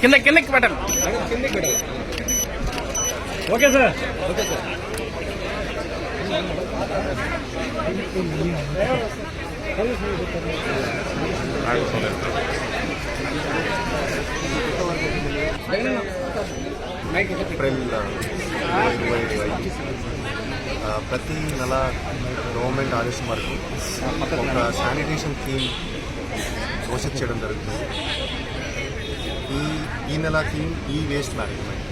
కింద కిందకి పెట్టండి. Okay sir. ఏప్రిల్ ఇరవై ఇరవై ఆ, ప్రతి నెల గవర్నమెంట్ ఆదేశం వరకు ఒక శానిటేషన్ థీమ్ ఘోషిత చేయడం జరుగుతుంది. ఈ ఈ నెల థీమ్ ఈ waste management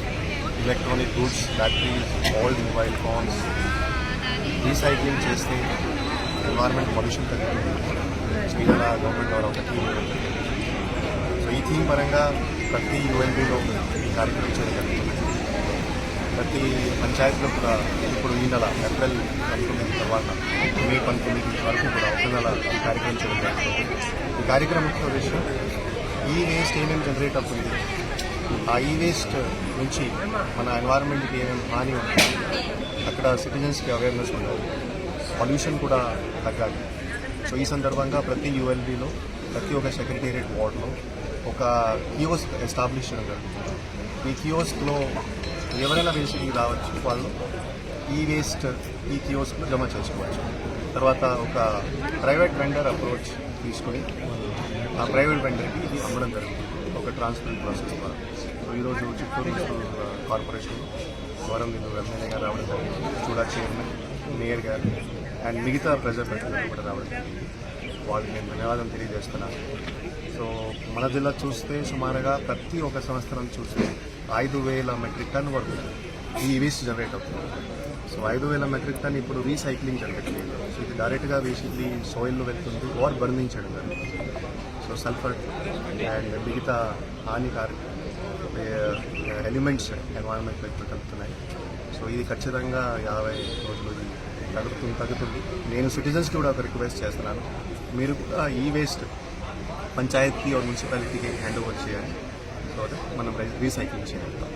electronic goods batteries old mobile phones recycling చేస్తే ఎన్వైర్మెంట్ పొల్యూషన్ తగ్గుతుంది. ఈ నెల గవర్నమెంట్ వారు ఒక థీమ్ సో ఈ థీమ్ పరంగా ప్రతి యుఎన్బిలో ఈ కార్యక్రమం చేయడం జరుగుతుంది. ప్రతి పంచాయతీలో కూడా ఇప్పుడు ఈ నెల ఏప్రిల్ పంతొమ్మిది తర్వాత మే పంతొమ్మిది వరకు కూడా ఒక నెల ఈ కార్యక్రమం చేయడం జరుగుతుంది. ఈ కార్యక్రమం యొక్క ఉద్దేశం ఈ వేస్ట్ ఏమేమి జనరేట్ అవుతుంది? ఆ ఈ వేస్ట్ నుంచి మన ఎన్వైరన్మెంట్కి ఏమేమి హాని ఉంటుంది? అక్కడ సిటిజన్స్కి అవేర్నెస్ ఉండాలి. పొల్యూషన్ కూడా తగ్గాలి. సో ఈ సందర్భంగా ప్రతి యూఎల్బీలో ప్రతి ఒక్క సెక్రటేరియట్ వార్డులో ఒక కియోస్ ఎస్టాబ్లిష్ చేయడం జరుగుతుంది. ఈ కియోస్క్లో ఎవరైనా వేసి రావచ్చు వాళ్ళు ఈ వేస్ట్ ఈ కియోస్క్లో జమ చేసుకోవచ్చు. తర్వాత ఒక ప్రైవేట్ వెండర్ అప్రోచ్ తీసుకొని ఆ ప్రైవేట్ వెండర్కి ఇది అమ్మడం జరుగుతుంది. ఒక ట్రాన్స్పరెంట్ ప్రాసెస్ ద్వారా. సో ఈరోజు చిత్తూరు కార్పొరేషన్ కార్పొరేషన్ గౌరవనీయులు ఎమ్మెల్యే గారు రావడం జరిగింది. చూడా చైర్మన్ మేయర్ గారు అండ్ మిగతా ప్రజాప్రతినిధులు కూడా రావడం జరిగింది. వాళ్ళకి నేను ధన్యవాదం తెలియజేస్తున్నాను. సో మన జిల్లా చూస్తే సుమారుగా ప్రతి ఒక్క సంవత్సరం చూస్తే ఐదు వేల మెట్రిక్ టన్ వరకు ఈ వేస్ట్ జనరేట్ అవుతుంది. సో ఐదు వేల మెట్రిక్ టన్ ఇప్పుడు రీసైక్లింగ్ జరగట్లేదు. సో ఇది డైరెక్ట్గా వేసింది సాయిల్లో వెళ్తుంది ఆర్ బంధించడం చేయడం జరుగుతుంది. సో సల్ఫర్ అండ్ మిగతా హానికారక ఎలిమెంట్స్ ఎన్వైరన్మెంట్ వైపు కలుపుతున్నాయి. సో ఇది ఖచ్చితంగా యాభై రోజులు తగ్గుతుంది తగ్గుతుంది నేను సిటిజన్స్కి కూడా ఒక రిక్వెస్ట్ చేస్తున్నాను. మీరు కూడా ఈ వేస్ట్ పంచాయతీ ఆర్ మున్సిపాలిటీకి హ్యాండ్ ఓవర్ చేయాలి. దట్ మనం రీసైక్లింగ్ చేయగలుగుతాం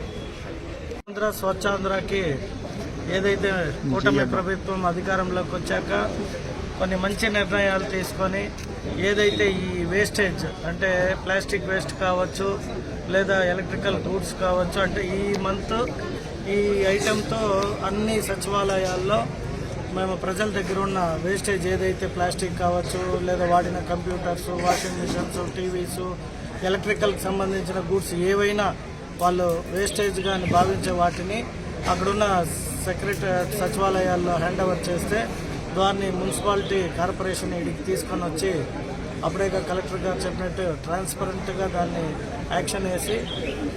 ఆంధ్ర స్వచ్ఛాంధ్రకి ఏదైతే కూటమి ప్రభుత్వం అధికారంలోకి వచ్చాక కొన్ని మంచి నిర్ణయాలు తీసుకొని ఏదైతే ఈ వేస్టేజ్ అంటే ప్లాస్టిక్ వేస్ట్ కావచ్చు లేదా ఎలక్ట్రికల్ గూడ్స్ కావచ్చు అంటే ఈ మంత్ ఈ ఐటెంతో అన్ని సచివాలయాల్లో మేము ప్రజల దగ్గర ఉన్న వేస్టేజ్ ఏదైతే ప్లాస్టిక్ కావచ్చు లేదా వాడిన కంప్యూటర్స్ వాషింగ్ మిషన్స్ టీవీస్ ఎలక్ట్రికల్కి సంబంధించిన గూడ్స్ ఏవైనా వాళ్ళు వేస్టేజ్ కానీ భావించే వాటిని అక్కడున్న సెక్రటరీ సచివాలయాల్లో హ్యాండ్ ఓవర్ చేస్తే దాన్ని మున్సిపాలిటీ కార్పొరేషన్ ఇడికి తీసుకొని వచ్చి అప్పుడే కలెక్టర్ గారు చెప్పినట్టు ట్రాన్స్పరెంట్గా దాన్ని యాక్షన్ వేసి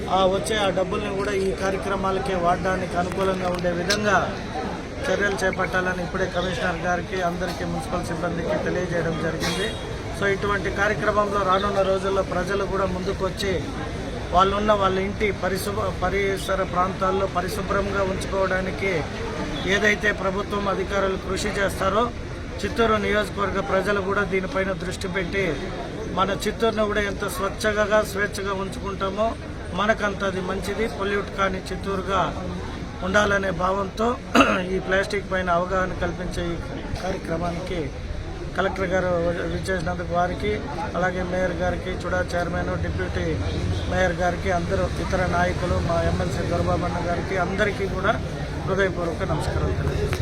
ఆ వచ్చే ఆ డబ్బుల్ని కూడా ఈ కార్యక్రమాలకే వాడడానికి అనుకూలంగా ఉండే విధంగా చర్యలు చేపట్టాలని ఇప్పుడే కమిషనర్ గారికి అందరికీ మున్సిపల్ సిబ్బందికి తెలియజేయడం జరిగింది. సో ఇటువంటి కార్యక్రమంలో రానున్న రోజుల్లో ప్రజలు కూడా ముందుకు వచ్చి వాళ్ళున్న వాళ్ళ ఇంటి పరిశుభ్ర పరిసర ప్రాంతాల్లో పరిశుభ్రంగా ఉంచుకోవడానికి ఏదైతే ప్రభుత్వం అధికారులు కృషి చేస్తారో చిత్తూరు నియోజకవర్గ ప్రజలు కూడా దీనిపైన దృష్టి పెట్టి మన చిత్తూరును కూడా ఎంత స్వచ్ఛగా స్వేచ్ఛగా ఉంచుకుంటామో మనకంత అది మంచిది. పొల్యూట్ కాని చిత్తూరుగా ఉండాలనే భావంతో ఈ ప్లాస్టిక్ పైన అవగాహన కల్పించే ఈ కార్యక్రమానికి కలెక్టర్ గారు విచ్చేసినందుకు వారికి అలాగే మేయర్ గారికి చూడా చైర్మన్ డిప్యూటీ మేయర్ గారికి అందరూ ఇతర నాయకులు మా ఎమ్మెల్సీ దొరబాబన్న గారికి అందరికీ కూడా హృదయపూర్వక నమస్కారాలు.